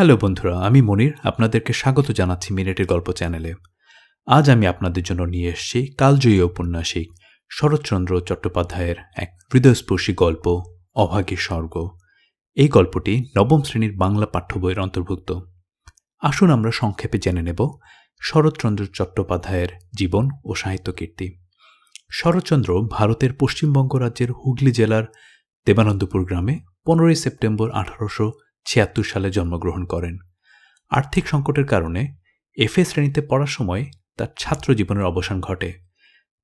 Hello বন্ধুরা, আমি মনির, আপনাদেরকে স্বাগত জানাচ্ছি মিনিটের গল্প চ্যানেলে। আজ আমি আপনাদের জন্য নিয়ে এসেছি কালজয়ী ঔপন্যাসিক শরৎচন্দ্র চট্টোপাধ্যায়ের এক হৃদয়স্পর্শী গল্প অভাগীর স্বর্গ। এই গল্পটি নবম শ্রেণির বাংলা পাঠ্য বইয়ের অন্তর্ভুক্ত। আসুন আমরা সংক্ষেপে জেনে নেব শরৎচন্দ্র চট্টোপাধ্যায়ের জীবন ও সাহিত্য কীর্তি শরৎচন্দ্র ভারতের পশ্চিমবঙ্গ রাজ্যের হুগলি জেলার দেবানন্দপুর গ্রামে পনেরোই সেপ্টেম্বর আঠারোশো ছিয়াত্তর সালে জন্মগ্রহণ করেন। আর্থিক সংকটের কারণে এফএ শ্রেণীতে পড়ার সময় তার ছাত্র জীবনের অবসান ঘটে।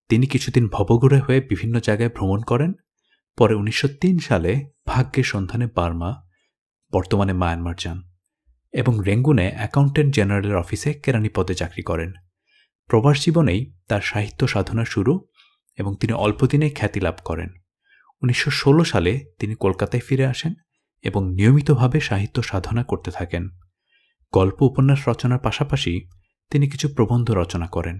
তিনি কিছুদিন ভবঘুরে হয়ে বিভিন্ন জায়গায় ভ্রমণ করেন। পরে উনিশশো তিন সালে ভাগ্যের সন্ধানে বার্মা, বর্তমানে মায়ানমার যান এবং রেঙ্গুনে অ্যাকাউন্টেন্ট জেনারেলের অফিসে কেরানি পদে চাকরি করেন। প্রবাস জীবনেই তার সাহিত্য সাধনা শুরু এবং তিনি অল্পদিনেই খ্যাতি লাভ করেন। উনিশশো ষোলো সালে তিনি কলকাতায় ফিরে আসেন এবং নিয়মিতভাবে সাহিত্য সাধনা করতে থাকেন। গল্প উপন্যাস রচনার পাশাপাশি তিনি কিছু প্রবন্ধ রচনা করেন।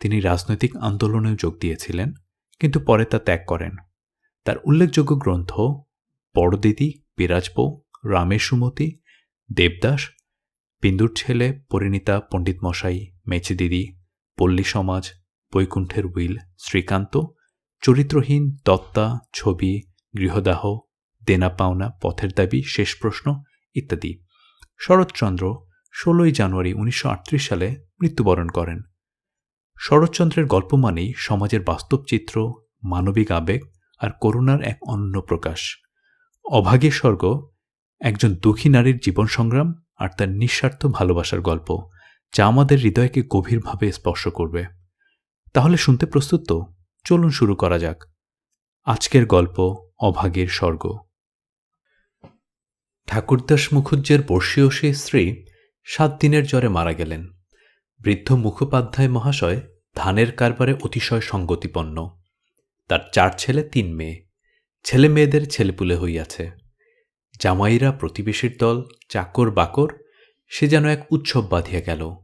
তিনি রাজনৈতিক আন্দোলনেও যোগ দিয়েছিলেন, কিন্তু পরে তা ত্যাগ করেন। তার উল্লেখযোগ্য গ্রন্থ বড়দিদি বিরাজবৌ রামের সুমতি দেবদাস, বিন্দুর ছেলে পরিণীতা পণ্ডিত মশাই, মেচে দিদি, পল্লী সমাজ, বৈকুণ্ঠের উইল, শ্রীকান্ত, চরিত্রহীন দত্তা ছবি, গৃহদাহ দেনা পাওনা, পথের দাবি, শেষ প্রশ্ন ইত্যাদি। শরৎচন্দ্র ষোলোই জানুয়ারি উনিশশো আটত্রিশ সালে মৃত্যুবরণ করেন। শরৎচন্দ্রের গল্প মানেই সমাজের বাস্তব চিত্র, মানবিক আবেগ আর করুণার এক অন্য প্রকাশ। অভাগের স্বর্গ, একজন দুঃখী নারীর জীবন সংগ্রাম আর তার নিঃস্বার্থ ভালোবাসার গল্প, যা আমাদের হৃদয়কে গভীরভাবে স্পর্শ করবে। তাহলে শুনতে প্রস্তুত তো? চলুন শুরু করা যাক। আজকের গল্প, অভাগের স্বর্গ। ঠাকুরদাস মুখুজ্জের বর্ষীয় সে স্ত্রী সাত দিনের জ্বরে মারা গেলেন। বৃদ্ধ মুখোপাধ্যায় মহাশয় ধানের কারবারে অতিশয় সঙ্গতিপন্ন। তার চার ছেলে, তিন মেয়ে। ছেলে মেয়েদের ছেলেপুলে হইয়াছে। জামাইরা প্রতিবেশীর দল, চাকর বাকর, সে যেন এক উৎসব বাঁধিয়া গেল।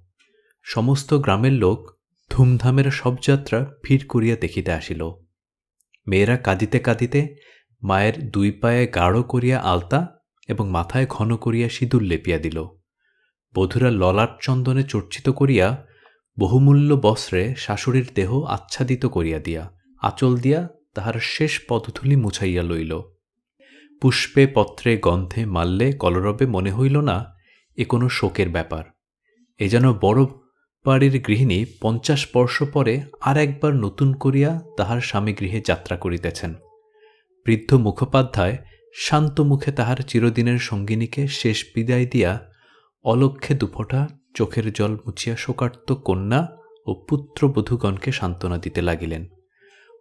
সমস্ত গ্রামের লোক ধুমধামের সব যাত্রা ভিড় করিয়া দেখিতে আসিল। মেয়েরা কাঁদিতে কাঁদিতে মায়ের দুই পায়ে গাঢ় করিয়া আলতা এবং মাথায় ঘন করিয়া সিঁদুর লেপিয়া দিল। বধুরা ললাট চন্দনে চর্চিত করিয়া বহুমূল্য বস্ত্রে শাশুড়ির দেহ আচ্ছাদিত করিয়া দিয়া, আচল দিয়া তাহার শেষ পদধূলি মুছাইয়া লইল। পুষ্পে, পত্রে, গন্ধে, মাল্যে, কলরবে মনে হইল না এ কোনো শোকের ব্যাপার। এ যেন বড় বাড়ির গৃহিণী পঞ্চাশ বর্ষ পরে আর একবার নতুন করিয়া তাহার স্বামী গৃহে যাত্রা করিতেছেন। বৃদ্ধ মুখোপাধ্যায় শান্ত মুখে তাহার চিরদিনের সঙ্গিনীকে শেষ বিদায় দিয়া অলক্ষে দুফোঁটা চোখের জল মুছিয়া শোকার্ত কন্যা ও পুত্রবধূগণকে সান্ত্বনা দিতে লাগিলেন।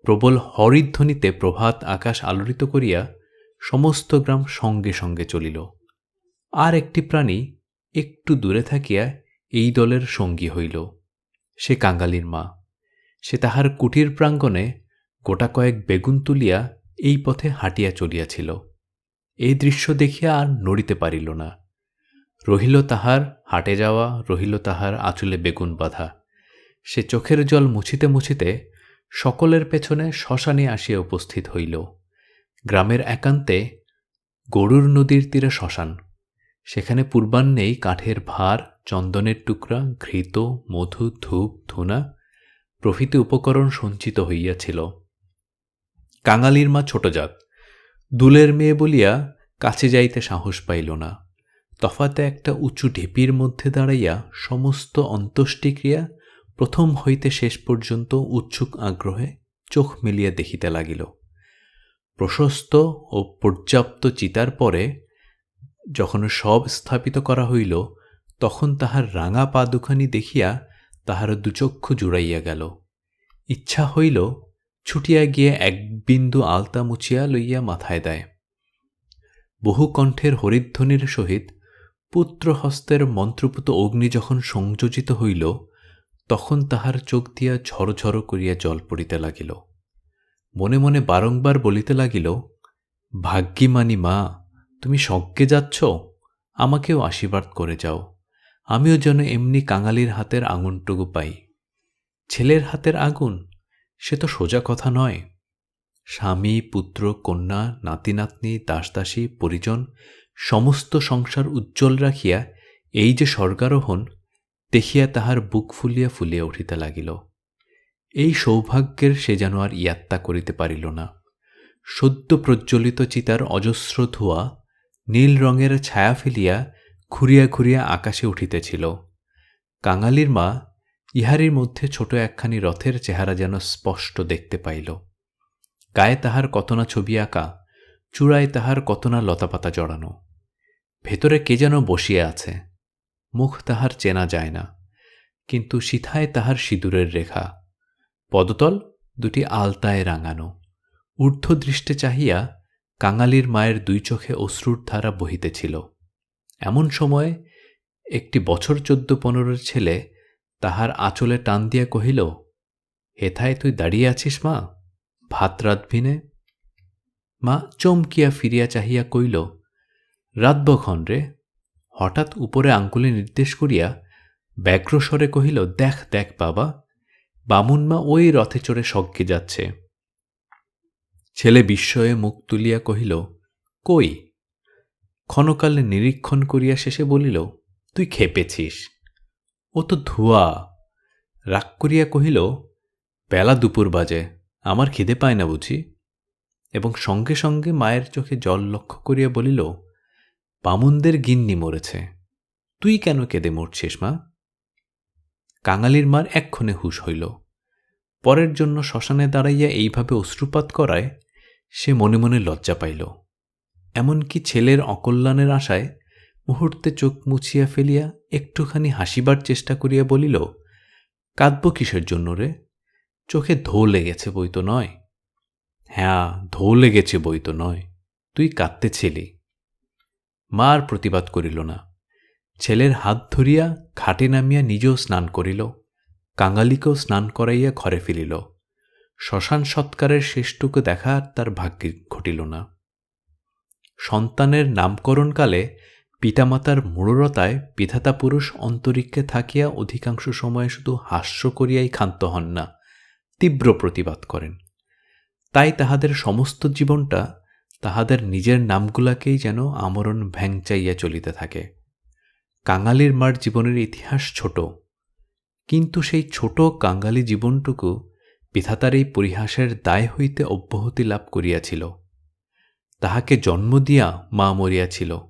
প্রবল হরিধ্বনিতে প্রভাত আকাশ আলোড়িত করিয়া সমস্ত গ্রাম সঙ্গে সঙ্গে চলিল। আর একটি প্রাণী একটু দূরে থাকিয়া এই দলের সঙ্গী হইল। সে কাঙ্গালির মা। সে তাহার কুটির প্রাঙ্গণে গোটা কয়েক বেগুন তুলিয়া এই পথে হাঁটিয়া চলিয়াছিল। এই দৃশ্য দেখিয়া আর নড়িতে পারিল না। রহিল তাহার হাটে যাওয়া, রহিল তাহার আঁচলে বেগুন বাঁধা। সে চোখের জল মুছিতে মুছিতে সকলের পেছনে শ্মশানে আসিয়া উপস্থিত হইল। গ্রামের একান্তে গরুর নদীর তীরে শ্মশান। সেখানে পূর্বাহ্নেই কাঠের ভার, চন্দনের টুকরা, ঘৃত, মধু, ধূপ, ধুনা প্রভৃতি উপকরণ সঞ্চিত হইয়াছিল। কাঙালির মা ছোটজাত। দুলের মেয়ে বলিয়া কাছে যাইতে সাহস পাইল না। তফাতে একটা উঁচু ঢিপির মধ্যে দাঁড়াইয়া সমস্ত অন্ত্যেষ্টিক্রিয়া প্রথম হইতে শেষ পর্যন্ত উৎসুক আগ্রহে চোখ মেলিয়া দেখিতে লাগিল। প্রশস্ত ও পর্যাপ্ত চিতার পরে যখন সব স্থাপিত করা হইল, তখন তাহার রাঙা পা দুখানি দেখিয়া তাহার দুচক্ষু জুড়াইয়া গেল। ইচ্ছা হইল ছুটিয়া গিয়ে এক বিন্দু আলতা মুছিয়া লইয়া মাথায় দেয়। বহু কণ্ঠের হরিধ্বনির সহিত পুত্রহস্তের মন্ত্রপুত অগ্নি যখন সংযোজিত হইল, তখন তাহার চোখ দিয়া ঝরঝর করিয়া জল পড়িতে লাগিল। মনে মনে বারংবার বলিতে লাগিল, ভাগ্যিমানি মা, তুমি সজ্ঞে যাচ্ছ, আমাকেও আশীর্বাদ করে যাও। আমিও যেন এমনি কাঙালির হাতের আঙুনটুকু পাই। ছেলের হাতের আগুন সে তো সোজা কথা নয়। স্বামী, পুত্র, কন্যা, নাতি, নাতনি, দাসদাসী, পরিজন, সমস্ত সংসার উজ্জ্বল রাখিয়া এই যে স্বর্গারোহণ, দেখিয়া তাহার বুক ফুলিয়া ফুলিয়া উঠিতে লাগিল। এই সৌভাগ্যের সে যেন আর ইয়াত্তা করিতে পারিল না। সদ্য প্রজ্বলিত চিতার অজস্র ধোঁয়া নীল রঙের ছায়া ফেলিয়া ঘুরিয়া ঘুরিয়া আকাশে উঠিতেছিল। কাঙালির মা ইহারির মধ্যে ছোট একখানি রথের চেহারা যেন স্পষ্ট দেখতে পাইল। গায়ে তাহার কত না ছবি আঁকা, চূড়ায় তাহার কত না লতাপাতা জড়ানো। ভেতরে কে যেন বসিয়া আছে, মুখ তাহার চেনা যায় না, কিন্তু সিথায় তাহার সিঁদুরের রেখা। পদতল দুটি আলতায় রাঙানো, ঊর্ধ্বদৃষ্টে চাহিয়া কাঙালির মায়ের দুই চোখে অশ্রুর ধারা বহিতেছিল। এমন সময় একটি বছর চোদ্দ পনেরোর ছেলে তাহার আঁচলে টান দিয়া কহিল, হেথায় তুই দাঁড়িয়ে আছিস মা? ভাত রাঁধবিনে? মা চমকিয়া ফিরিয়া চাহিয়া কইল রাতবক্ষণ রে। হঠাৎ উপরে আঙ্গুলে নির্দেশ করিয়া ব্যগ্রস্বরে কহিল, দেখ দেখ বাবা বামুনমা ওই রথে চড়ে সজ্ঞে যাচ্ছে। ছেলে বিস্ময়ে মুখ তুলিয়া কহিল, কই? ক্ষণকালে নিরীক্ষণ করিয়া শেষে বলিল, তুই খেপেছিস। ও তো ধোয়া। রাগ করিয়া কহিল, বেলা দুপুর বাজে, আমার খিদে পায় না বুঝি? এবং সঙ্গে সঙ্গে মায়ের চোখে জল লক্ষ্য করিয়া বলিল, বামুনদের গিন্নি মরেছে। তুই কেন কেঁদে মরছিস, মা? কাঙালির মার এক্ষণে হুশ হইল। পরের জন্য শ্মশানে দাঁড়াইয়া এইভাবে অশ্রুপাত করায় সে মনে মনে লজ্জা পাইল। এমনকি ছেলের অকল্যাণের আশায় মুহূর্তে চোখ মুছিয়া ফেলিয়া একটুখানি হাসিবার চেষ্টা করিয়া বলিল, কাঁদব কিসের জন্য রে? চোখে ধো লেগেছে বই তো নয়। হ্যাঁ ধো লেগেছে বই তো নয়। তুই কাঁদতেছিলি মা আর প্রতিবাদ করিল না। ছেলের হাত ধরিয়া খাটে নামিয়া নিজেও স্নান করিল। কাঙালিকেও স্নান করাইয়া ঘরে ফিরিল। শ্মশান সৎকারের শেষটুকু দেখা তার ভাগ্যে ঘটিল না। সন্তানের নামকরণকালে পিতামাতার মূঢ়রতায় বিধাতা পুরুষ অন্তরিক্ষে থাকিয়া অধিকাংশ সময়ে শুধু হাস্য করিয়াই ক্ষান্ত হন না, তীব্র প্রতিবাদ করেন। তাই তাহাদের সমস্ত জীবনটা তাহাদের নিজের নামগুলাকেই যেন আমরণ ভ্যাংচাইয়া চলিতে থাকে। কাঙালির মার জীবনের ইতিহাস ছোট, কিন্তু সেই ছোট কাঙ্গালি জীবনটুকু বিধাতার এই পরিহাসের দায় হইতে অব্যাহতি লাভ করিয়াছিল। তাহাকে জন্ম দিয়া মা মরিয়াছিল।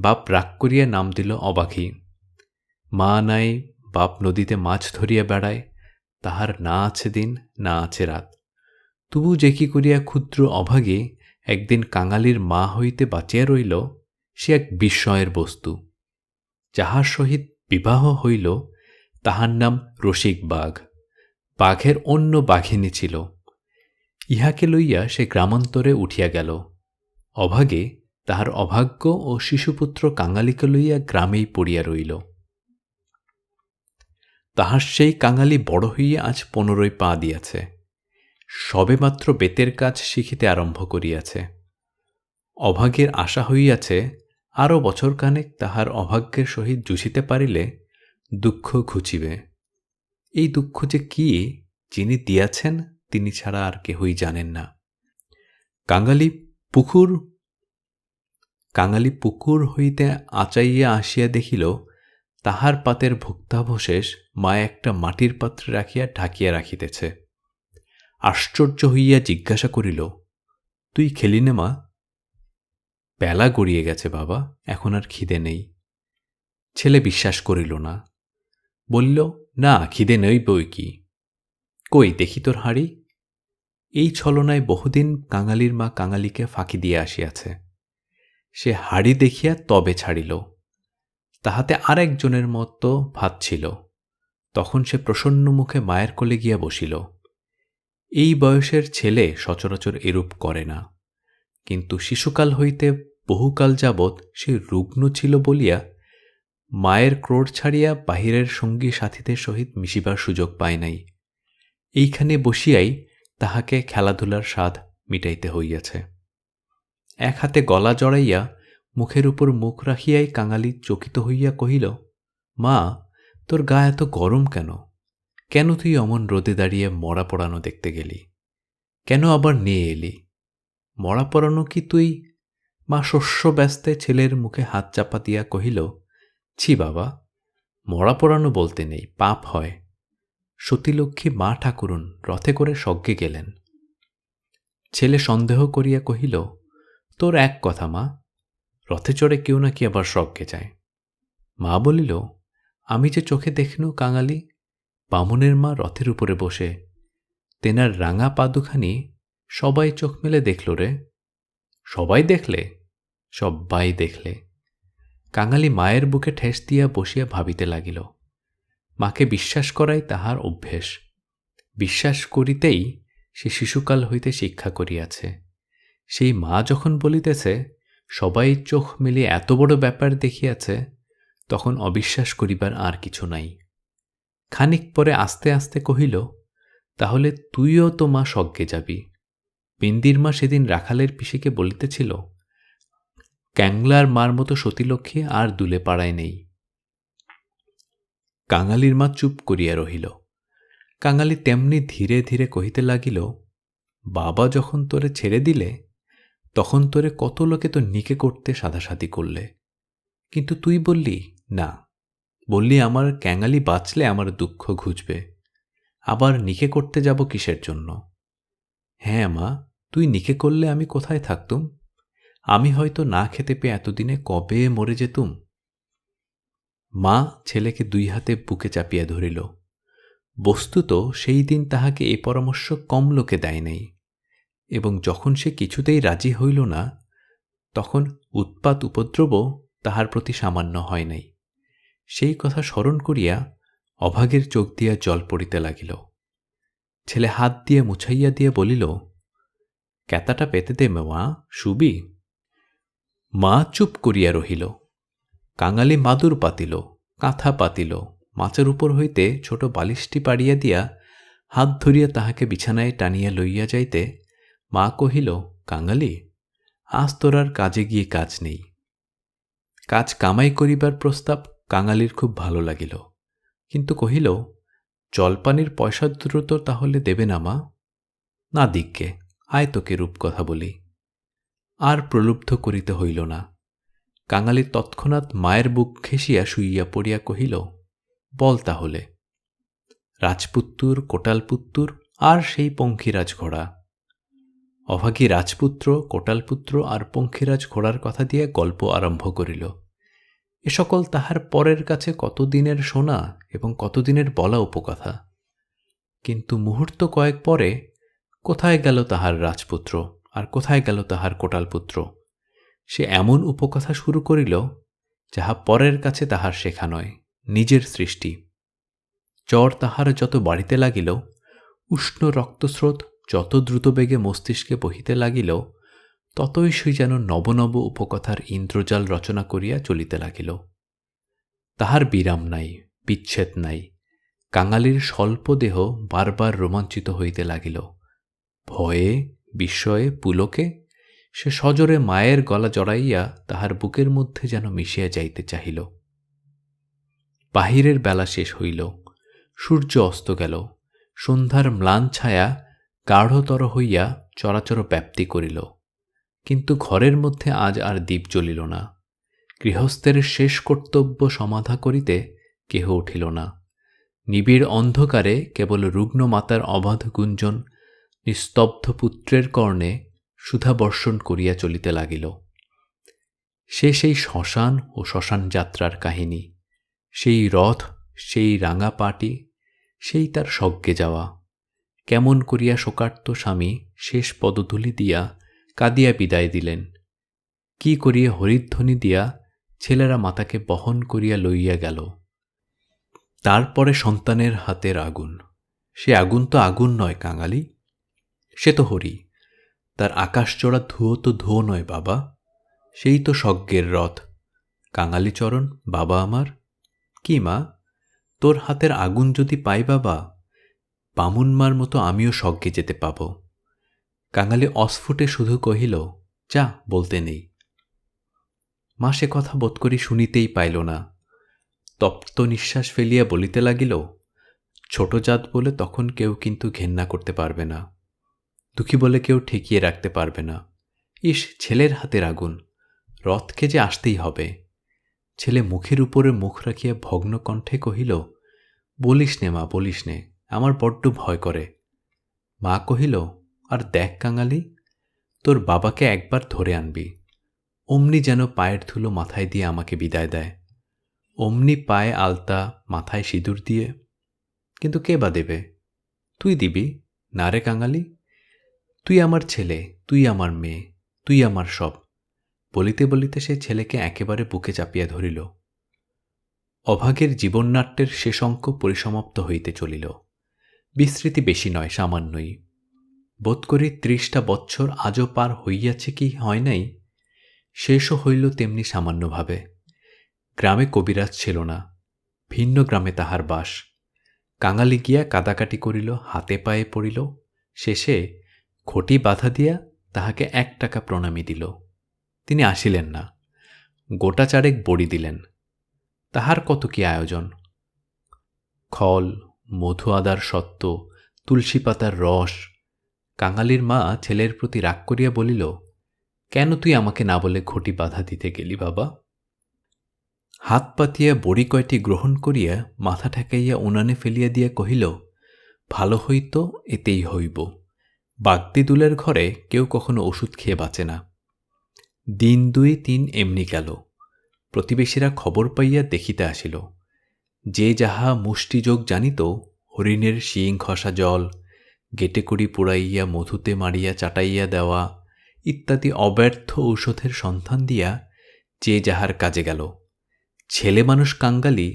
বাপ রাগ করিয়া নাম দিল অবাঘি। মা নাই, বাপ নদীতে মাছ ধরিয়া বেড়ায়, তাহার না আছে দিন, না আছে রাত। তবু যে কি করিয়া ক্ষুদ্র অভাগে একদিন কাঙালির মা হইতে বাঁচিয়া রইল, সে এক বিস্ময়ের বস্তু। যাহার সহিত বিবাহ হইল, তাহার নাম রসিক বাঘ। বাঘের অন্য বাঘিনী ছিল। ইহাকে লইয়া সে গ্রামান্তরে উঠিয়া গেল। অভাগে তাহার অভাগ্য ও শিশুপুত্র কাঙালিকে লইয়া গ্রামেই পড়িয়া রইল। তাহার সেই কাঙালি বড় হইয়া আজ পনেরোই পা দিয়াছে। সবেমাত্র বেতের কাজ শিখিতে আরম্ভ করিয়াছে। অভাগের আশা হইয়াছে, আরও বছরখানেক তাহার অভাগ্যের সহিত জুঝিতে পারিলে দুঃখ ঘুচিবে। এই দুঃখ যে কি, যিনি দিয়াছেন, তিনি ছাড়া আর কেহই জানেন না। কাঙালি পুকুর কাঙালি পুকুর হইতে আচাইয়া আসিয়া দেখিল, তাহার পাতের ভুক্তাবশেষ মা একটা মাটির পাত্রে রাখিয়া ঢাকিয়া রাখিতেছে। আশ্চর্য হইয়া জিজ্ঞাসা করিল, তুই খেলি নে মা? বেলা গড়িয়ে গেছে বাবা, এখন আর খিদে নেই। ছেলে বিশ্বাস করিল না, বলিল, না, খিদে নেই বই কি। কই, দেখি তোর হাঁড়ি? এই ছলনায় বহুদিন কাঙালির মা কাঙালিকে ফাঁকি দিয়ে আসিয়াছে। সে হাড়ি দেখিয়া তবে ছাড়িল। তাহাতে আর একজনের মতো ভাত ছিল। তখন সে প্রসন্ন মুখে মায়ের কোলে গিয়া বসিল। এই বয়সের ছেলে সচরাচর এরূপ করে না। কিন্তু শিশুকাল হইতে বহুকাল যাবৎ সে রুগ্ন ছিল বলিয়া মায়ের ক্রোড় ছাড়িয়া বাহিরের সঙ্গী সাথীদের সহিত মিশিবার সুযোগ পায় নাই। এইখানে বসিয়াই তাহাকে খেলাধুলার স্বাদ মিটাইতে হইয়াছে। এক হাতে গলা জড়াইয়া মুখের উপর মুখ রাখিয়াই কাঙালি চকিত হইয়া কহিল, মা, তোর গা এত গরম কেন? কেন তুই অমন রোদে দাঁড়িয়ে মরা পড়ানো দেখতে গেলি? কেন আবার নিয়ে এলি? মরা পড়ানো কি তুই? মা শস্য ব্যস্তে ছেলের মুখে হাত চাপা দিয়া কহিল, ছি বাবা, মরা পড়ানো বলতে নেই, পাপ হয়। সতীলক্ষ্মী মা ঠাকুরুন রথে করে স্বজ্ঞে গেলেন। ছেলে সন্দেহ করিয়া কহিল তোর এক কথা, মা। রথে চড়ে কেউ নাকি আবার স্বজ্ঞে যায়। মা বলিল, আমি যে চোখে দেখনু কাঙালি, বামুনের মা রথের উপরে বসে, তেনার রাঙা পাদুখানি সবাই চোখ মেলে দেখল রে। সবাই দেখলে? সবাই দেখলে। কাঙালি মায়ের বুকে ঠেস দিয়া বসিয়া ভাবিতে লাগিল। মাকে বিশ্বাস করাই তাহার অভ্যেস। বিশ্বাস করিতেই সে শিশুকাল হইতে শিক্ষা করিয়াছে। সেই মা যখন বলিতেছে, সবাই চোখ মিলিয়ে এত বড় ব্যাপার দেখিয়াছে, তখন অবিশ্বাস করিবার আর কিছু নাই। খানিক পরে আস্তে আস্তে কহিল, তাহলে তুইও তো মা স্বজ্ঞে যাবি। বিন্দির মা সেদিন রাখালের পিসিকে বলিতেছিল, ক্যাংলার মার মতো সতীলক্ষ্মী আর দুলে পাড়ায় নেই। কাঙালির মা চুপ করিয়া রহিল। কাঙালি তেমনি ধীরে ধীরে কহিতে লাগিল, বাবা যখন তোরে ছেড়ে দিলে তখন তোরে কত লোকে তো নিকে করতে সাদাসাদি করলে। কিন্তু তুই বললি, না। বললি, আমার ক্যাঙালি বাঁচলে আমার দুঃখ ঘুচবে। আবার নিকে করতে যাব কিসের জন্য? হ্যাঁ মা, তুই নিকে করলে আমি কোথায় থাকতুম? আমি হয়তো না খেতে পেয়ে এতদিনে কবে মরে যেতুম? মা ছেলেকে দুই হাতে বুকে চাপিয়া ধরিল। বস্তুত সেই দিন তাহাকে এ পরামর্শ কম লোকে দেয় নাই। এবং যখন সে কিছুতেই রাজি হইল না, তখন উৎপাত উপদ্রব তাহার প্রতি সামান্য হয় নাই। সেই কথা স্মরণ করিয়া অভাগের চোখ দিয়া জল পড়িতে লাগিল। ছেলে হাত দিয়ে মুছাইয়া দিয়ে বলিল, ক্যাতাটা পেতে দে মা শুবি মা চুপ করিয়া রহিল। কাঙালি মাদুর পাতিল, কাঁথা পাতিল, মাছের উপর হইতে ছোট বালিশটি পাড়িয়া দিয়া হাত ধরিয়া তাহাকে বিছানায় টানিয়া লইয়া যাইতে মা কহিল, কাঙালি, আজ তোর আর কাজে গিয়ে কাজ নেই। কাজ কামাই করিবার প্রস্তাব কাঙালির খুব ভালো লাগিল। কিন্তু কহিল, জলপানির পয়সা দ্রুত তাহলে দেবে না মা। না দিককে, আয় তোকে রূপকথা বলি। আর প্রলুব্ধ করিতে হইল না। কাঙালি তৎক্ষণাৎ মায়ের বুক ঘেঁষিয়া শুইয়া পড়িয়া কহিল, বল তাহলে। রাজপুত্তুর, কোটালপুত্তুর, আর সেই পঙ্খিরাজ ঘোড়া। অভাগী রাজপুত্র, কোটালপুত্র আর পঙ্খিরাজ ঘোড়ার কথা দিয়ে গল্প আরম্ভ করিল। এ সকল তাহার পরের কাছে কতদিনের শোনা এবং কতদিনের বলা উপকথা। কিন্তু মুহূর্ত কয়েক পরে, কোথায় গেল তাহার রাজপুত্র আর কোথায় গেল তাহার কোটালপুত্র? সে এমন উপকথা শুরু করিল, যাহা পরের কাছে তাহার শেখা নয়, নিজের সৃষ্টি। জ্বর তাহার যত বাড়িতে লাগিল, উষ্ণ রক্তস্রোত যত দ্রুতবেগে মস্তিষ্কে বহিতে লাগিল, ততই সে যেন নবনব উপকথার ইন্দ্রজাল রচনা করিয়া চলিতে লাগিল। তাহার বিরাম নাই, বিচ্ছেদ নাই, কাঙালির স্বল্প দেহ বারবার রোমাঞ্চিত হইতে লাগিল। ভয়ে, বিস্ময়ে, পুলকে সে সজরে মায়ের গলা জড়াইয়া তাহার বুকের মধ্যে যেন মিশিয়া যাইতে চাহিল। বাহিরের বেলা শেষ হইল, সূর্য অস্ত গেল, সন্ধ্যার ম্লান ছায়া গাঢ়তর হইয়া চরাচর ব্যাপ্তি করিল, কিন্তু ঘরের মধ্যে আজ আর দ্বীপ জ্বলিল না। গৃহস্থের শেষ কর্তব্য সমাধা করিতে কেহ উঠিল না। নিবিড় অন্ধকারে কেবল রুগ্ন মাতার অবাধ গুঞ্জন, নিস্তব্ধ পুত্রের কর্ণে সুধাবর্ষণ করিয়া চলিতে লাগিল। সে সেই শ্মশান ও শ্মশান যাত্রার কাহিনী, সেই রথ, সেই রাঙা পাটি, সেই তার স্বজ্ঞে যাওয়া। কেমন করিয়া শোকার্ত স্বামী শেষ পদধূলি দিয়া কাঁদিয়া বিদায় দিলেন। কি করিয়া হরিধ্বনি দিয়া ছেলেরা মাতাকে বহন করিয়া লইয়া গেল। তারপরে সন্তানের হাতের আগুন। সে আগুন তো আগুন নয় কাঙালি। সে তো হরি। তার আকাশচড়া ধুয়ো তো ধুয়ো নয় বাবা। সেই তো স্বজ্ঞের রথ। কাঙালিচরণ বাবা আমার। কি মা? তোর হাতের আগুন যদি পাই বাবা বামুনমার মতো আমিও স্বজ্ঞে যেতে পাব। কাঙালি অস্ফুটে শুধু কহিল, যা, বলতে নেই। মা সে কথা বোধ করি শুনিতেই পাইল না। তপ্ত নিঃশ্বাস ফেলিয়া বলিতে লাগিল, ছোট জাত বলে তখন কেউ কিন্তু ঘেন্না করতে পারবে না। দুঃখী বলে কেউ ঠেকিয়ে রাখতে পারবে না। ইস, ছেলের হাতের আগুন। রথকে যে আসতেই হবে। ছেলে মুখের উপরে মুখ রাখিয়া ভগ্ন কণ্ঠে কহিল, বলিস নে মা, বলিস নে। আমার বড্ড ভয় করে। মা কহিল, আর দেখ কাঙালি, তোর বাবাকে একবার ধরে আনবি। অমনি যেন পায়ের ধুলো মাথায় দিয়ে আমাকে বিদায় দেয়। অমনি পায়ে আলতা, মাথায় সিঁদুর দিয়ে। কিন্তু কে বা দেবে? তুই দিবি? না রে কাঙালি, তুই আমার ছেলে, তুই আমার মেয়ে, তুই আমার সব। বলিতে বলিতে সে ছেলেকে একেবারে বুকে চাপিয়া ধরিল। অভাগের জীবননাট্যের শেষ অঙ্ক পরিসমাপ্ত হইতে চলিল। বিস্মৃতি বেশি নয়, সামান্যই। বোধ করি ত্রিশটা বৎসর আজও পার হইয়াছে কি হয় নাই, শেষও হইল তেমনি সামান্যভাবে। গ্রামে কবিরাজ ছিল না, ভিন্ন গ্রামে তাহার বাস। কাঙালি গিয়া কাদাকাটি করিল, হাতে পায়ে পড়িল, শেষে খটি বাধা দিয়া তাহাকে এক টাকা প্রণামী দিল। তিনি আসিলেন না, গোটা চারেক বড়ি দিলেন। তাহার কত কি আয়োজন? খল মধু আদার সত্ত্ব তুলসী পাতার রস। কাঙালির মা ছেলের প্রতি রাগ করিয়া বলিল, কেন তুই আমাকে না বলে ঘটি বাধা দিতে গেলি বাবা? হাত পাতিয়া বড়ি কয়টি গ্রহণ করিয়া মাথা ঠেকাইয়া উনানে ফেলিয়া দিয়া কহিল, ভালো হইত, এতেই হইব। বাগদিদুলের ঘরে কেউ কখনো ওষুধ খেয়ে বাঁচে না। দিন দুই তিন এমনি গেল। প্রতিবেশীরা খবর পাইয়া দেখিতে আসিল। যে যাহা মুষ্টিযোগ জানিত, হরিণের শিং খসা জল, গেটে করি পুড়াইয়া মধুতে মারিয়া চাটাইয়া দেওয়া ইত্যাদি অব্যর্থ ঔষধের সন্ধান দিয়া যে যাহার কাজে গেল। ছেলে মানুষ কাঙ্গালি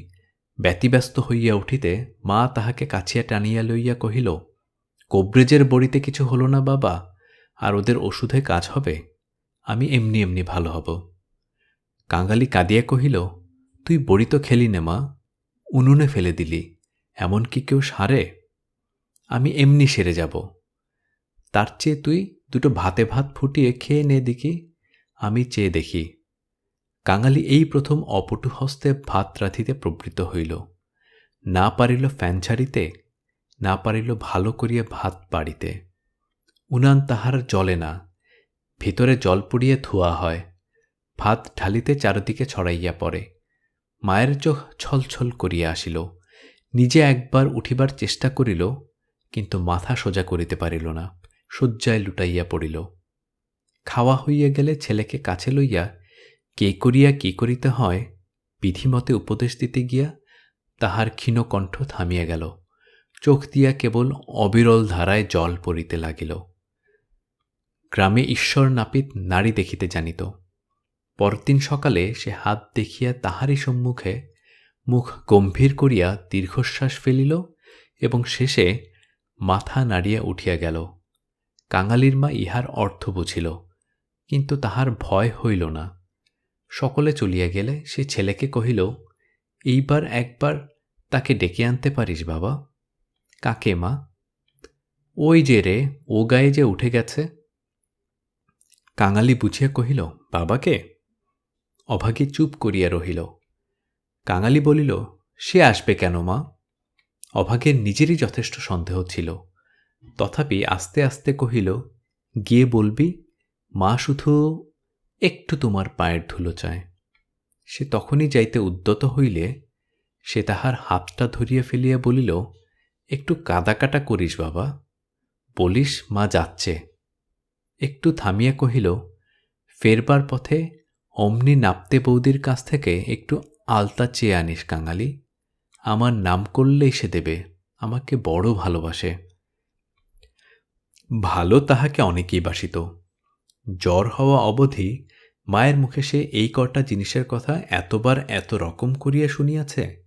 ব্যতিব্যস্ত হইয়া উঠিতে মা তাহাকে কাছিয়া টানিয়া লইয়া কহিল, কোব্রেজের বড়িতে কিছু হলো না বাবা, আর ওদের ওষুধে কাজ হবে, আমি এমনি এমনি ভালো হব। কাঙ্গালি কাঁদিয়া কহিল, তুই বড়ি তো খেলি নে মা উনুনে ফেলে দিলি এমন কি কেউ সারে? আমি এমনি সেরে যাব। তার চেয়ে তুই দুটো ভাতে ভাত ফুটিয়ে খেয়ে নে দেখি, আমি চেয়ে দেখি। কাঙালি এই প্রথম অপটু হস্তে ভাত রাঁধিতে প্রবৃত্ত হইল। না পারিল ফ্যান ছাড়িতে, না পারিল ভালো করিয়া ভাত বাড়িতে। উনান তাহার জলে না, ভিতরে জল পুড়িয়ে ধোয়া হয়। ভাত ঢালিতে চারদিকে ছড়াইয়া পড়ে। মায়ের চোখ ছলছল করিয়া আসিল। নিজে একবার উঠিবার চেষ্টা করিল, কিন্তু মাথা সোজা করিতে পারিল না, শয্যায় লুটাইয়া পড়িল। খাওয়া হইয়া গেলে ছেলেকে কাছে লইয়া কে করিয়া কি করিতে হয়, বিধিমতে উপদেশ দিতে গিয়া তাহার ক্ষীণ কণ্ঠ থামিয়া গেল। চোখ দিয়া কেবল অবিরল ধারায় জল পড়িতে লাগিল। গ্রামে ঈশ্বর নাপিত নারী দেখিতে জানিত। পরদিন সকালে সে হাত দেখিয়া তাহারই সম্মুখে মুখ গম্ভীর করিয়া দীর্ঘশ্বাস ফেলিল এবং শেষে মাথা নাড়িয়া উঠিয়া গেল। কাঙালির মা ইহার অর্থ বুঝিল, কিন্তু তাহার ভয় হইল না। সকলে চলিয়া গেলে সে ছেলেকে কহিল, এইবার একবার তাকে ডেকে আনতে পারিস বাবা। কাকে মা? ওই যে রে, ও গায়ে যে উঠে গেছে। কাঙালি বুঝিয়া কহিল, বাবাকে? অভাগী চুপ করিয়া রহিল। কাঙালি বলিল, সে আসবে কেন মা? অভাগের নিজেরই যথেষ্ট সন্দেহ ছিল। তথাপি আস্তে আস্তে কহিল, গিয়ে বলবি, মা শুধু একটু তোমার পায়ের ধুলো চায়। সে তখনই যাইতে উদ্যত হইলে, সে তাহার হাতটা ধরিয়া ফেলিয়া বলিল, একটু কাদাকাটা করিস বাবা। বলিস মা যাচ্ছে। একটু থামিয়া কহিল, ফেরবার পথে অমনি নাপতে বৌদির কাছ থেকে একটু আলতা চেয়ে আনিস, কাঙালি। আমার নাম করলেই সে দেবে, আমাকে বড় ভালোবাসে। ভালো তাহাকে অনেকেই বাসিত। জ্বর হওয়া অবধি মায়ের মুখে সে এই কটা জিনিসের কথা এতবার এত রকম করিয়া শুনিয়াছে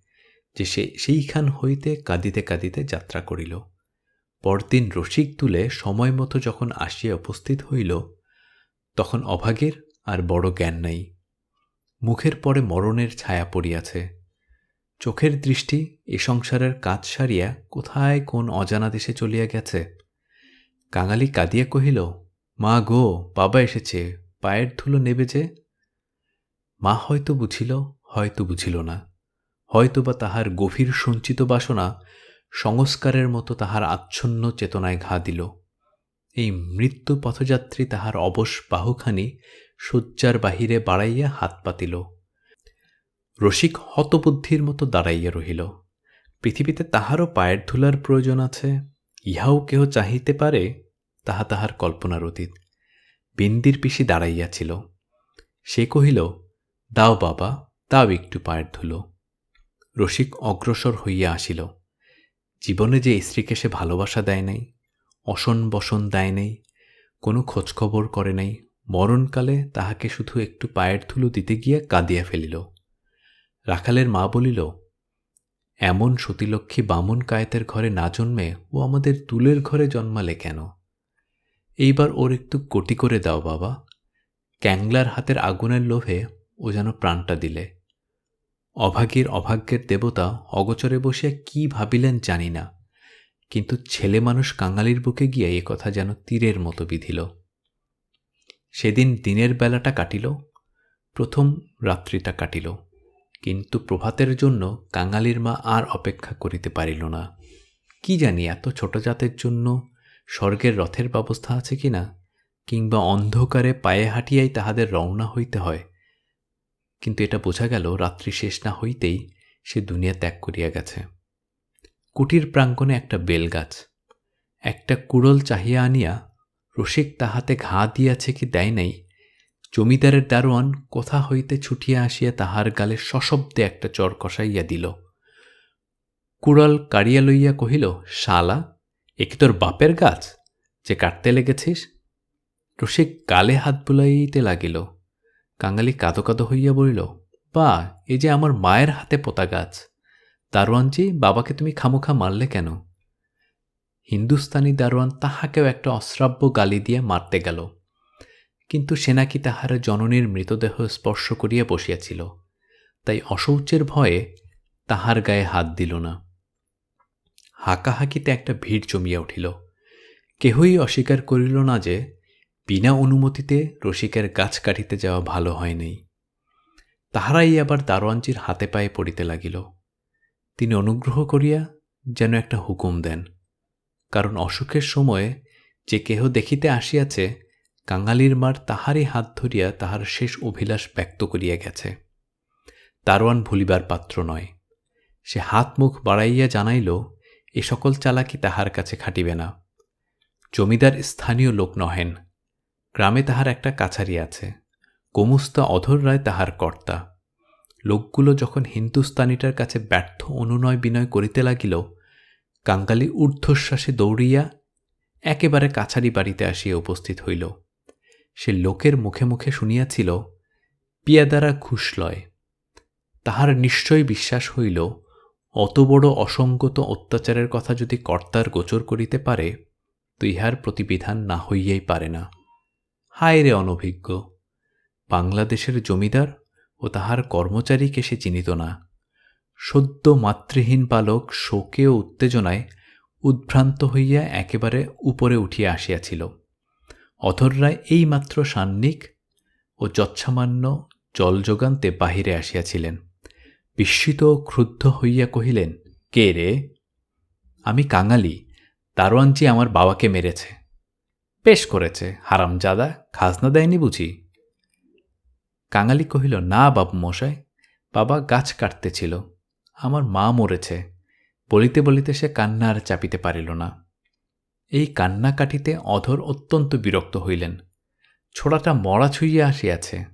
যে সে সেইখান হইতে কাঁদিতে কাঁদিতে যাত্রা করিল। পরদিন রসিক তুলে সময় মতো যখন আসিয়া উপস্থিত হইল, তখন অভাগের আর বড় জ্ঞান নাই। মুখের পরে মরণের ছায়া পড়িয়াছে। চোখের দৃষ্টি এ সংসারের কাজ সারিয়া কোথায় কোন অজানা দেশে চলিয়া গেছে? কাঙালি কাঁদিয়া কহিল, মা গো, বাবা এসেছে, পায়ের ধুলো নেবে যে? মা হয়তো বুঝিল হয়তো বুঝিল না। হয়তো বা তাহার গভীর সঞ্চিত বাসনা সংস্কারের মতো তাহার আচ্ছন্ন চেতনায় ঘা দিল। এই মৃত্যু পথযাত্রী তাহার অবশ বাহুখানি শয্যার বাহিরে বাড়াইয়া হাত পাতিল। রসিক হতবুদ্ধির মতো দাঁড়াইয়া রহিল। পৃথিবীতে তাহারও পায়ের ধুলার প্রয়োজন আছে, ইহাও কেহ চাহিতে পারে, তাহা তাহার কল্পনার অতীত। বিন্দির পিসি দাঁড়াইয়াছিল সে কহিল, দাও বাবা, দাও একটু পায়ের ধুলো। রসিক অগ্রসর হইয়া আসিল। জীবনে যে স্ত্রীকে সে ভালোবাসা দেয় নাই, অসন বসন দেয় নাই, কোনো খোঁজখবর করে নাই মরণকালে তাহাকে শুধু একটু পায়ের ধুলো দিতে গিয়া কাঁদিয়া ফেলিল। রাখালের মা বলিল, এমন সতীলক্ষ্মী বামন কায়েতের ঘরে না জন্মে ও আমাদের তুলের ঘরে জন্মালে কেন? এইবার ওর একটু কোটি করে দাও বাবা। ক্যাংলার হাতের আগুনের লোভে ও যেন প্রাণটা দিলে। অভাগীর অভাগ্যের দেবতা অগচরে বসিয়া কি ভাবিলেন জানি না, কিন্তু ছেলে মানুষ কাঙালির বুকে গিয়া এ কথা যেন তীরের মতো বিধিল। সেদিন দিনের বেলাটা কাটিল, প্রথম রাত্রিটা কাটিল, কিন্তু প্রভাতের জন্য কাঙালির মা আর অপেক্ষা করিতে পারিল না। কি জানি এত ছোট জাতের জন্য স্বর্গের রথের ব্যবস্থা আছে কি না, কিংবা অন্ধকারে পায়ে হাঁটিয়াই তাহাদের রওনা হইতে হয়। কিন্তু এটা বোঝা গেল রাত্রি শেষ না হইতেই সে দুনিয়া ত্যাগ করিয়া গেছে। কুটির প্রাঙ্গণে একটা বেলগাছ, একটা কুড়ল চাহিয়া আনিয়া রসিক তাহাতে ঘা দিয়াছে কি দেয় নাই? জমিদারের দারোয়ান কোথা হইতে ছুটিয়া আসিয়া তাহার গালে সশব্দে একটা চর কষাইয়া দিল। কুড়াল কাড়িয়া লইয়া কহিল, শালা, এ কি তোর বাপের গাছ? যে কাটতে লেগেছিস? রসিক গালে হাত বুলাইতে লাগিল। কাঙালি কাঁদো কাঁদো হইয়া বলিল, বা, এ যে আমার মায়ের হাতে পোতা গাছ। দারোয়ানজি, বাবাকে তুমি খামোখা মারলে কেন? হিন্দুস্তানি দারোয়ান তাহাকেও একটা অশ্রাব্য গালি দিয়ে মারতে গেল। কিন্তু সে নাকি তাহার জননীর মৃতদেহ স্পর্শ করিয়া বসিয়াছিল। তাই অশৌচের ভয়ে তাহার গায়ে হাত দিল না। হাকাহাকিতে একটা ভিড় জমিয়া উঠিল। কেহই অস্বীকার করিল না যে বিনা অনুমতিতে রসিকের গাছ কাটিতে যাওয়া ভালো হয় নাই। তাহারাই আবার দারোয়ানজির হাতে পায়ে পড়িতে লাগিল। তিনি অনুগ্রহ করিয়া যেন একটা হুকুম দেন। কারণ অসুখের সময়ে যে কেহ দেখিতে আসিয়াছে, কাঙালির মার তাহারই হাত ধরিয়া তাহার শেষ অভিলাষ ব্যক্ত করিয়া গেছে। দারোয়ান ভুলিবার পাত্র নয়। সে হাত মুখ বাড়াইয়া জানাইল, এ সকল চালাকি তাহার কাছে খাটিবে না। জমিদার স্থানীয় লোক নহেন। গ্রামে তাহার একটা কাছারি আছে। গোমুস্তা অধর রায় তাহার কর্তা। লোকগুলো যখন হিন্দুস্তানিটার কাছে ব্যর্থ অনুনয় বিনয় করিতে লাগিল কাঙ্গালি ঊর্ধ্বশ্বাসে দৌড়িয়া একেবারে কাছারি বাড়িতে আসিয়া উপস্থিত হইল। সে লোকের মুখে মুখে শুনিয়াছিল, পিয়াদারা ঘুষ লয় তাহার নিশ্চয় বিশ্বাস হইল, অত বড় অসঙ্গত অত্যাচারের কথা যদি কর্তার গোচর করিতে পারে, তো ইহার প্রতিবিধান না হইয়াই পারে না। হায় রে অনভিজ্ঞ! বাংলাদেশের জমিদার ও তাহার কর্মচারীকে সে চিনিত না। সদ্য মাতৃহীন বালক শোকে ও উত্তেজনায় উদ্ভ্রান্ত হইয়া একেবারে উপরে উঠিয়া আসিয়াছিল। অধররায় এইমাত্র সান্নিক ও যৎসামান্য জল যোগান্তে বাহিরে আসিয়াছিলেন। বিস্মিত ও ক্রুদ্ধ হইয়া কহিলেন, কে রে? আমি কাঙালি, দারোয়ানজি আমার বাবাকে মেরেছে। পেশ করেছে, হারামজাদা, খাজনা দেয়নি বুঝি? কাঙালি কহিল, না বাবু মশাই, বাবা গাছ কাটতেছিল। আমার মা মরেছে। বলিতে বলিতে সে কান্না আর চাপিতে পারিল না। এই কান্না কাটিতে অধর অত্যন্ত বিরক্ত হইলেন। ছোড়াটা মরা ছুঁইয়া আসিয়াছে।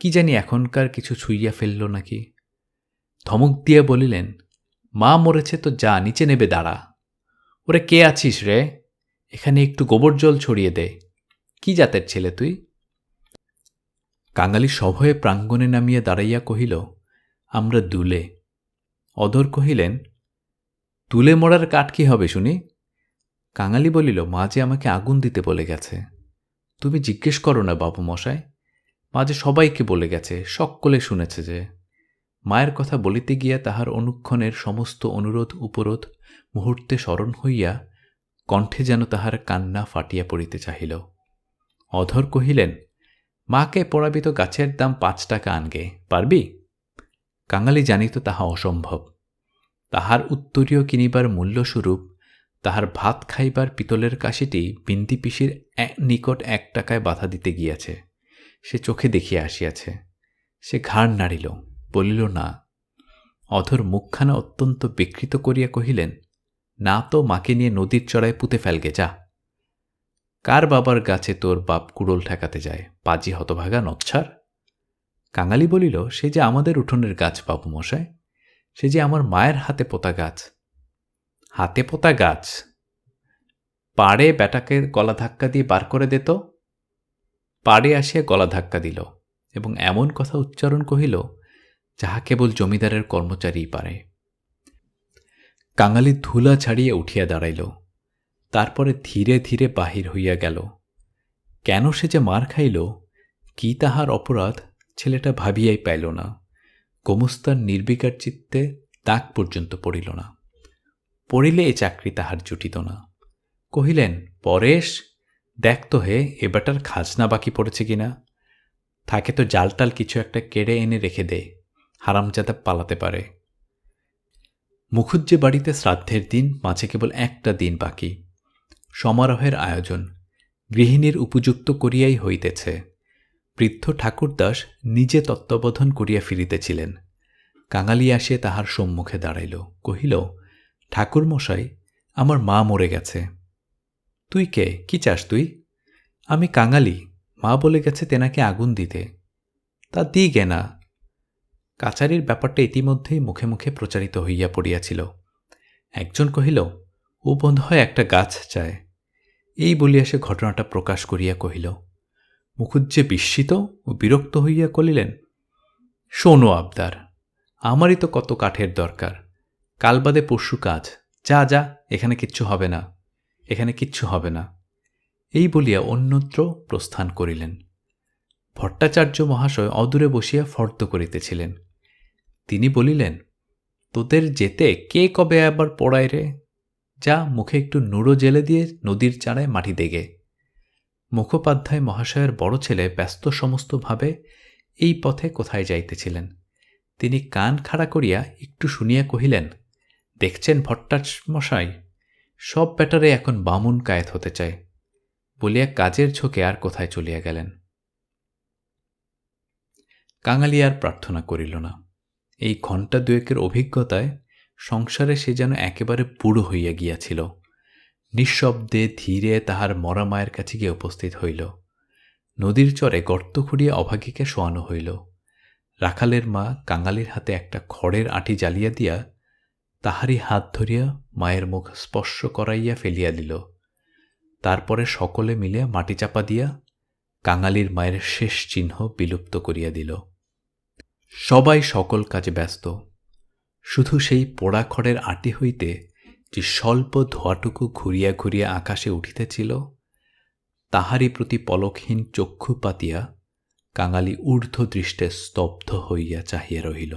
কি জানি এখনকার কিছু ছুঁইয়া ফেলল নাকি? ধমক দিয়া বলিলেন, মা মরেছে তো যা, নিচে নেবে দাঁড়া। ওরে কে আছিস রে? এখানে একটু গোবর জল ছড়িয়ে দে। কি জাতের ছেলে তুই? কাঙালি সভয়ে প্রাঙ্গণে নামিয়া দাঁড়াইয়া কহিল, আমরা দুলে। অধর কহিলেন, তুলে মরার কাঠ কি হবে শুনি? কাঙালি বলিল, মা যে আমাকে আগুন দিতে বলে গেছে। তুমি জিজ্ঞেস করো না বাবু মশাই মা যে সবাইকে বলে গেছে, সকলে শুনেছে যে। মায়ের কথা বলিতে গিয়া তাহার অনুক্ষণের সমস্ত অনুরোধ, উপরোধ মুহূর্তে স্মরণ হইয়া কণ্ঠে যেন তাহার কান্না ফাটিয়া পড়িতে চাহিল। অধর কহিলেন, মাকে পড়াবি তো গাছের দাম পাঁচ টাকা আনগে, পারবি? কাঙালি জানিত তাহা অসম্ভব। তাহার উত্তরীয় কিনিবার মূল্যস্বরূপ তাহার ভাত খাইবার পিতলের কাশিটি বিন্দি পিসির নিকট এক টাকায় বাধা দিতে গিয়াছে। সে চোখে দেখিয়া আসিয়াছে। সে ঘাড় নাড়িল, বলিল, না। অধর মুখখানা অত্যন্ত বিকৃত করিয়া কহিলেন, না তো, মাকে নিয়ে নদীর চড়ায় পুঁতে ফেলগে, যা। কার বাবার গাছে তোর বাপ কুড়োল ঠেকাতে যায়? পাজি হতভাগা নচ্ছার? কাঙালি বলিল, সে যে আমাদের উঠোনের গাছ বাবু মশাই, সে যে আমার মায়ের হাতে পোতা গাছ। হাতে পোতা গাছ? পাড়ে বেটাকে গলা ধাক্কা দিয়ে বার করে দিত পাড়ে আসিয়া গলা ধাক্কা দিল এবং এমন কথা উচ্চারণ কহিল, যাহা কেবল জমিদারের কর্মচারীই পারে। কাঙালি ধুলা ছাড়িয়ে উঠিয়া দাঁড়াইল। তারপরে ধীরে ধীরে বাহির হইয়া গেল। কেন সে যে মার খাইল, কি তাহার অপরাধ? ছেলেটা ভাবিয়াই পাইল না। গোমস্তার নির্বিকার চিত্তে দাগ পর্যন্ত পড়িল না। পড়িলে এ চাকরি তাহার জুটিত না। কহিলেন, পরেশ, দেখ তো হে এবারটার খাজনা বাকি পড়েছে কিনা থাকে তো জালটাল কিছু একটা কেড়ে এনে রেখে দে, হারামজাদা পালাতে পারে। মুখুজ্জে বাড়িতে শ্রাদ্ধের দিন, মাঝে কেবল একটা দিন বাকি। সমারোহের আয়োজন, গৃহিণীর উপযুক্ত করিয়াই হইতেছে। বৃদ্ধ ঠাকুরদাস নিজে তত্ত্বাবধান করিয়া ফিরিতেছিলেন। কাঙালি আসিয়া তাহার সম্মুখে দাঁড়াইল, কহিল, ঠাকুরমশাই, আমার মা মরে গেছে। তুই কে? কি চাস তুই? আমি কাঙালি, মা বলে গেছে তেনাকে আগুন দিতে। তা দি গে না কাচারির ব্যাপারটা ইতিমধ্যেই মুখে মুখে প্রচারিত হইয়া পড়িয়াছিল। একজন কহিল, ও বোধ হয় একটা গাছ চায় এই বলিয়া সে ঘটনাটা প্রকাশ করিয়া কহিল মুখুজ্জে বিস্মিত ও বিরক্ত হইয়া কলিলেন শোনো আবদার, আমারই তো কত কাঠের দরকার। কাল বাদে পরশু কাজ। যা যা, এখানে কিচ্ছু হবে না, এখানে কিচ্ছু হবে না। এই বলিয়া অন্যত্র প্রস্থান করিলেন। ভট্টাচার্য মহাশয় অদূরে বসিয়া ফর্দ করিতেছিলেন। তিনি বলিলেন, তোদের যেতে কে কবে আবার পড়ায় রে? যা, মুখে একটু নুড়ো জেলে দিয়ে নদীর চাড়ায় মাটি দেগে। মুখোপাধ্যায় মহাশয়ের বড় ছেলে ব্যস্ত সমস্তভাবে এই পথে কোথায় যাইতেছিলেন? তিনি কান খাড়া করিয়া একটু শুনিয়া কহিলেন, দেখছেন ভট্টাচ মশাই সব ব্যাটারে এখন বামুন কায়েত হতে চায়। বলিয়া কাজের ঝোঁকে আর কোথায় চলিয়া গেলেন? কাঙালি আর প্রার্থনা করিল না। এই ঘণ্টা দুয়েকের অভিজ্ঞতায় সংসারে সে যেন একেবারে বুড়ো হইয়া গিয়াছিল। নিঃশব্দে ধীরে তাহার মরা মায়ের কাছে গিয়ে উপস্থিত হইল। নদীর চরে গর্ত খুঁড়িয়া অভাগীকে শোয়ানো হইল। রাখালের মা কাঙালির হাতে একটা খড়ের আঁটি জ্বালিয়া দিয়া তাহারই হাত ধরিয়া মায়ের মুখ স্পর্শ করাইয়া ফেলিয়া দিল। তারপরে সকলে মিলে মাটি চাপা দিয়া কাঙালির মায়ের শেষ চিহ্ন বিলুপ্ত করিয়া দিল। সবাই সকল কাজে ব্যস্ত। শুধু সেই পোড়া খড়ের আটি হইতে যে স্বল্প ধোয়াটুকু ঘুরিয়া ঘুরিয়া আকাশে উঠিতেছিল, তাহারই প্রতি পলকহীন চক্ষু পাতিয়া কাঙালি ঊর্ধ্ব দৃষ্টে স্তব্ধ হইয়া চাহিয়া রহিল।